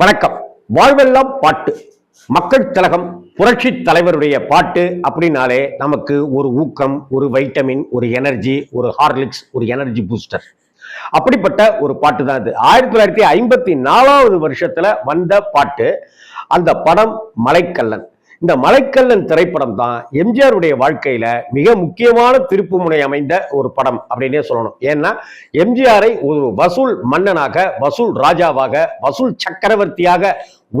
வணக்கம். வாழ்வெல்லாம் பாட்டு. மக்கள் திலகம் புரட்சி தலைவருடைய பாட்டு அப்படின்னாலே நமக்கு ஒரு ஊக்கம் ஒரு வைட்டமின் ஒரு எனர்ஜி ஒரு ஹார்லிக்ஸ் ஒரு எனர்ஜி பூஸ்டர். அப்படிப்பட்ட ஒரு பாட்டு தான் இது. ஆயிரத்தி தொள்ளாயிரத்தி ஐம்பத்தி நாலாவது வருஷத்துல வந்த பாட்டு. அந்த படம் மலைக்கல்லன். இந்த மலைக்கல்லன் திரைப்படம் தான் எம்ஜிஆருடைய வாழ்க்கையில மிக முக்கியமான திருப்புமுனை அமைந்த ஒரு படம் அப்படின்னே சொல்லணும். ஏன்னா எம்ஜிஆரை ஒரு வசூல் மன்னனாக வசூல் ராஜாவாக வசூல் சக்கரவர்த்தியாக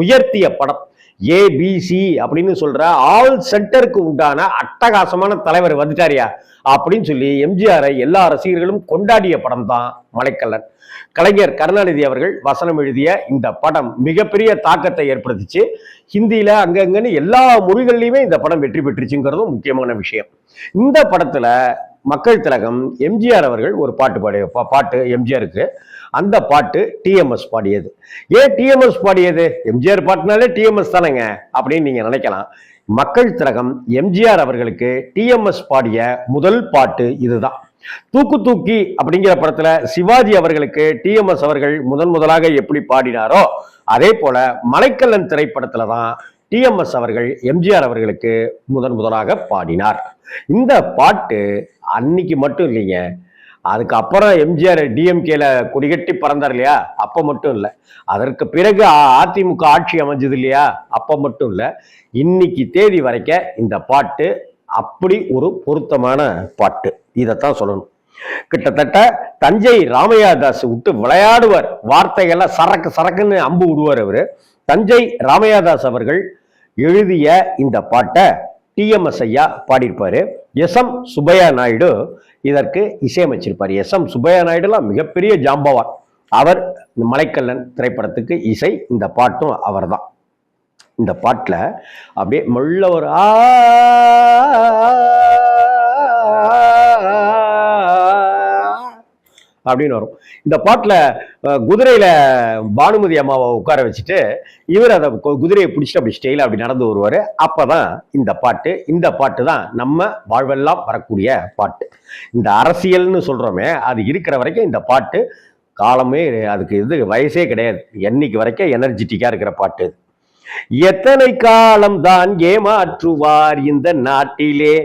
உயர்த்திய படம். ஏபிசி அப்படின்னு சொல்ற ஆல் சென்டருக்கு உண்டான அட்டகாசமான தலைவர் வந்துட்டாரியா அப்படின்னு சொல்லி எம்ஜிஆரை எல்லா ரசிகர்களும் கொண்டாடிய படம் தான் மலைக்கல்லன். கலைஞர் கருணாநிதி அவர்கள் வசனம் எழுதிய இந்த படம் மிகப்பெரிய தாக்கத்தை ஏற்படுத்திச்சு. ஹிந்தியில அங்கங்கன்னு எல்லா மொழிகள்லையுமே இந்த படம் வெற்றி பெற்றுச்சுங்கிறதும் முக்கியமான விஷயம். இந்த படத்துல மக்கள் திலகம் எம்ஜிஆர் அவர்கள் ஒரு பாட்டு பாடிய பா- பாட்டு எம்ஜிஆருக்கு அந்த பாட்டு டிஎம்எஸ் பாடியது. ஏன் டிஎம்எஸ் பாடியது? எம்ஜிஆர் பாட்டுனாலே டிஎம்எஸ் தானேங்க அப்படின்னு நீங்க நினைக்கலாம். மக்கள் திலகம் எம்ஜிஆர் அவர்களுக்கு டிஎம்எஸ் பாடிய முதல் பாட்டு இதுதான். தூக்கு தூக்கி அப்படிங்கிற படத்துல சிவாஜி அவர்களுக்கு டிஎம்எஸ் அவர்கள் முதன் முதலாக எப்படி பாடினாரோ அதே போல மலைக்கல்லன் திரைப்படத்துல தான் டிஎம்எஸ் அவர்கள் எம்ஜிஆர் அவர்களுக்கு முதன் முதலாக பாடினார். இந்த பாட்டு அன்னைக்கு மட்டும் இல்லைங்க. அதுக்கப்புறம் எம்ஜிஆர் டிஎம்கேல கொடிகட்டி பறந்தார் இல்லையா? அப்ப மட்டும் இல்லை. அதற்கு பிறகு அ- அதிமுக ஆட்சி அமைஞ்சது இல்லையா? அப்ப மட்டும் இல்லை. இன்னைக்கு தேதி வரைக்க இந்த பாட்டு அப்படி ஒரு பொருத்தமான பாட்டு. இதைத்தான் சொல்லணும். கிட்டத்தட்ட தஞ்சை ராமையா தாஸ் விட்டு விளையாடுவார். வார்த்தைகள்லாம் சரக்கு சரக்குன்னு அம்பு விடுவார் அவரு. தஞ்சை ராமையாதாஸ் அவர்கள் எழுதிய இந்த பாட்டை டிஎம்எஸ் ஐயா பாடியிருப்பாரு. எஸ் எம் சுப்பையா நாயுடு இதற்கு இசையமைச்சிருப்பார். எஸ் எம் சுப்பையா நாயுடுலாம் மிகப்பெரிய ஜாம்பவான் அவர் இந்த மலைக்கல்லன் திரைப்படத்துக்கு இசை இந்த பாட்டும் அவர்தான். இந்த பாட்டில் அப்படியே மெல்ல ஒரு ஆ அப்படின்னு வரும். இந்த பாட்டில் குதிரையில் பானுமதி அம்மாவை உட்கார வச்சுட்டு இவர் அதை குதிரையை பிடிச்சிட்டு அப்படி ஸ்டைலாக அப்படி நடந்து வருவார். அப்போ தான் இந்த பாட்டு இந்த பாட்டு தான் நம்ம வாழ்வெல்லாம் வரக்கூடிய பாட்டு. இந்த அரசியல்னு சொல்கிறோமே அது இருக்கிற வரைக்கும் இந்த பாட்டு காலமே அதுக்கு இது வயசே கிடையாது. என்னைக்கு வரைக்கும் எனர்ஜிட்டிக்காக இருக்கிற பாட்டு எத்தனை காலம் தான் ஏமாற்றுவார் இந்த நாட்டிலே?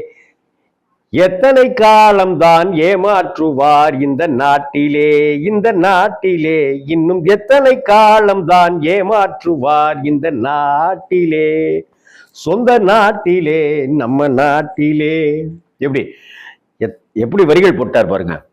எத்தனை காலம்தான் ஏமாற்றுவார் இந்த நாட்டிலே இந்த நாட்டிலே. இன்னும் எத்தனை காலம்தான் ஏமாற்றுவார் இந்த நாட்டிலே. சொந்த நாட்டிலே நம்ம நாட்டிலே. எப்படி? எத்- எப்படி வரிகள் போட்டார் பாருங்க.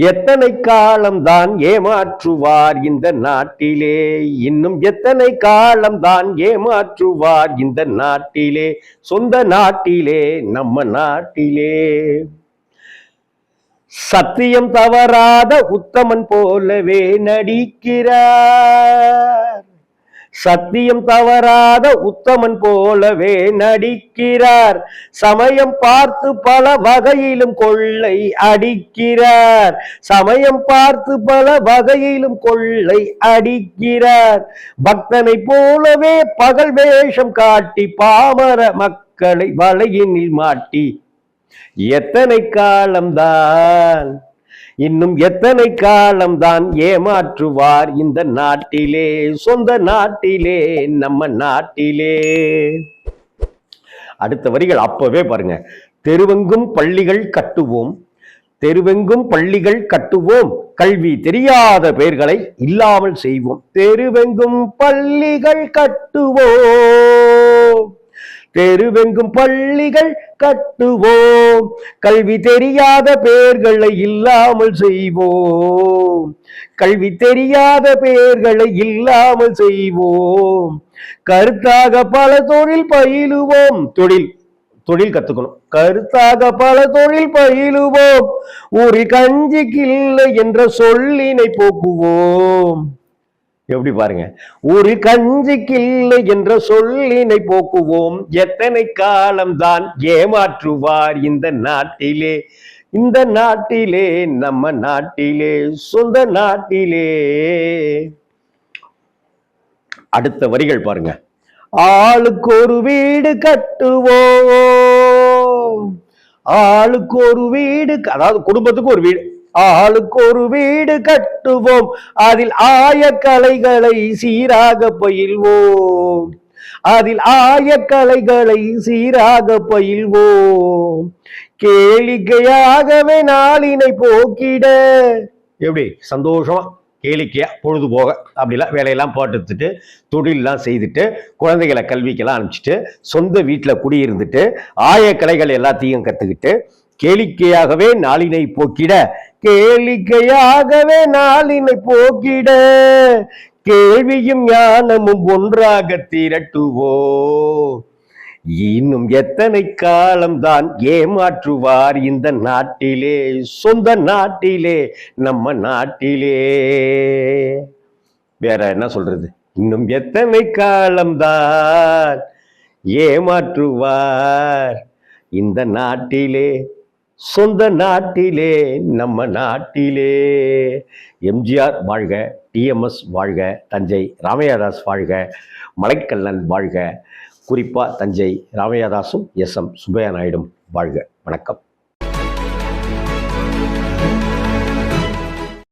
எத்தனை காலம்தான் ஏமாற்றுவார் இந்த நாட்டிலே? இன்னும் எத்தனை காலம்தான் ஏமாற்றுவார் இந்த நாட்டிலே? சொந்த நாட்டிலே நம்ம நாட்டிலே. சத்தியம் தவறாத உத்தமன் போலவே நடிக்கிறார். சத்தியம் தவறாத உத்தமன் போலவே நடிக்கிறார். சமயம் பார்த்து பல வகையிலும் கொள்ளை அடிக்கிறார். சமயம் பார்த்து பல வகையிலும் கொள்ளை அடிக்கிறார். பக்தனை போலவே பகல் வேஷம் காட்டி பாமர மக்களை வலையினில் மாட்டி. எத்தனை காலம்தான் இன்னும் எத்தனை காலம்தான் ஏமாற்றுவார் இந்த நாட்டிலே? சொந்த நாட்டிலே நம்ம நாட்டிலே. அடுத்த வரிகள் அப்பவே பாருங்க. தெருவெங்கும் பள்ளிகள் கட்டுவோம். தெருவெங்கும் பள்ளிகள் கட்டுவோம். கல்வி தெரியாத பெயர்களை இல்லாமல் செய்வோம். தெருவெங்கும் பள்ளிகள் கட்டுவோம். தெருவெங்கும் பள்ளிகள் கட்டுவோம். கல்வி தெரியாத பெயர்களை இல்லாமல் செய்வோம். கல்வி தெரியாத பெயர்களை இல்லாமல் செய்வோம். கருத்தாக பல தொழில் பயிலுவோம். தொழில் தொழில் கத்துக்கணும். கருத்தாக பல தொழில் பயிலுவோம். ஒரு கஞ்சிக்கு இல்லை என்ற சொல்லினை போக்குவோம். எப்படி பாருங்க? ஒரு கஞ்சிக்கில்லை என்ற சொல்லினை போக்குவோம். எத்தனை காலம்தான் ஏமாற்றுவார் இந்த நாட்டிலே? இந்த நாட்டிலே நம்ம நாட்டிலே சொந்த நாட்டிலே. அடுத்த வரிகள் பாருங்க. ஆளுக்கு ஒரு வீடு கட்டுவோம். ஆளுக்கு ஒரு வீடு அதாவது குடும்பத்துக்கு ஒரு வீடு. ஆளுக்கு ஒரு வீடு கட்டுவோம். அதில் ஆய கலைகளை சீராக பயில்வோம். அதில் ஆய கலைகளை சீராக பயில்வோம். கேளிக்கையாகவே நாளினை போக்கிட. எப்படி? சந்தோஷமா கேளிக்கையா பொழுது போக அப்படிலாம் வேலையெல்லாம் போட்டுட்டு தொழிலெலாம் செய்துட்டு குழந்தைகளை கல்விக்கெல்லாம் அனுப்பிச்சிட்டு சொந்த வீட்டில் குடியிருந்துட்டு ஆய கலைகள் எல்லாத்தையும் கற்றுக்கிட்டு கேளிக்கையாகவே நாளினை போக்கிட கேளிக்கையாகவே நாளினை போக்கிட கேள்வியும் ஞானமும் ஒன்றாக திரட்டுவோ. இன்னும் எத்தனை காலம்தான் ஏமாற்றுவார் இந்த நாட்டிலே சொந்த நாட்டிலே நம்ம நாட்டிலே. வேற என்ன சொல்றது? இன்னும் எத்தனை காலம்தான் ஏமாற்றுவார் இந்த நாட்டிலே. சொந்த நாட்டிலே நம்ம நாட்டிலே. எம்ஜிஆர் வாழ்க டிஎம்எஸ் வாழ்க தஞ்சை ராமையாதாஸ் வாழ்க மலைக்கல்லன் வாழ்க. குறிப்பாக தஞ்சை ராமையாதாசும் எஸ் எம் சுப்பையா நாயுடும் வாழ்க. வணக்கம்.